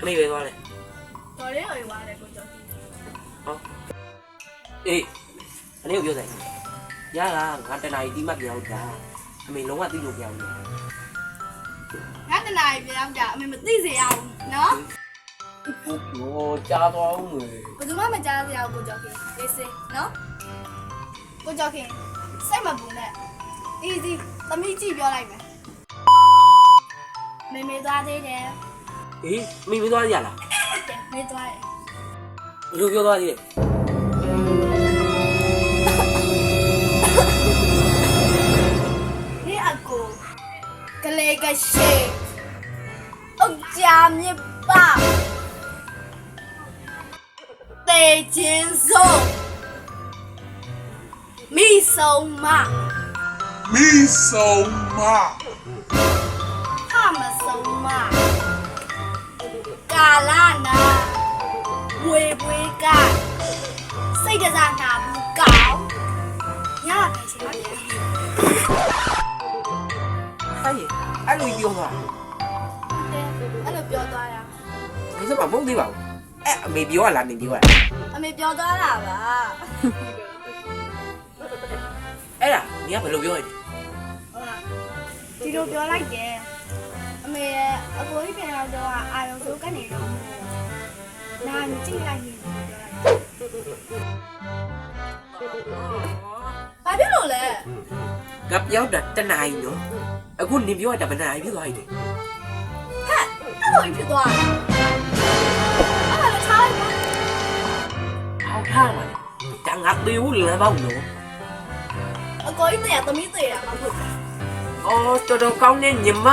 Amigo igual. Toreo iguale con Tokyo. Ê, anh hiểu vô này. Giá là anh tên này đi mắc giàu trả. Mình luôn là đi dục giàu nhỉ. Anh tên này vì làm trả mình mà đi gì giàu. Nó. Ủa, cha to ông người. Cô đúng mà cha giàu của Tokyo. Đi xe, nó. cô Của Tokyo. Sao mà buồn nè. သွားအောင်မေဘယ်သူမှမကြားစေရအောင်ကိုကျော်ကြီးလေးစင်နော်ကိုကျော်ခင်စိတ်မပူနဲ့ easy သမီးကြည့်ပြောလိုက်မယ်မေမေသွားသေးတယ်အေးအမေမသွားရလားဟုတ်တယ်မေသွားတယ်ဘယ်လိုပြောသွားသေးလဲဒီအကိုကလေးကရှိအုတ်ကြမြစ်ပါတေချင်းစုံမိဆုံးမ Me so much. ဖမဆုံးမကာလနာဝေပွေးကစိတ်တစားနာဘူးကောင်းရပါရှင်ပါဗျာ ဟဲ့အဲ့လိုပြောသွား အဲ့လိုပြောသွားတာ ဒီစမမဟုတ်သေးပါဘူးအဲ့အမေပြောရလားနေပြောရ အမေပြောသွားတာပါ အဲ့ဒါညီ ကဘယ်လိုပြောရလဲဟုတ်လားဒီလိုပြောလိုက်တယ်အမေရဲ့အကိုကြီးပြန်ရောက်တော့အာရုံစိုးကနေတော့နာမကြည့်လိုက်နေပြောလိုက်ဘာဖြစ်လို့လဲငါပြောင်းတာတနာရီနော်အခုနေပြောရတာဘယ်နာရီဖြစ်သွားပြီလဲဟဲ့အဲ့လိုဖြစ်သွားတာအဲ့ဒါလည်းထားလိုက်ပါဟောက်ထားပါလေတန်ငါသေးဘူးလမ်းပေါက်နော်အ ကိုကြီးတဲ့သမီးတဲ့တာမဟုတ်ဘူးအော်တော်တော်ကောင်းတဲ့ညီမ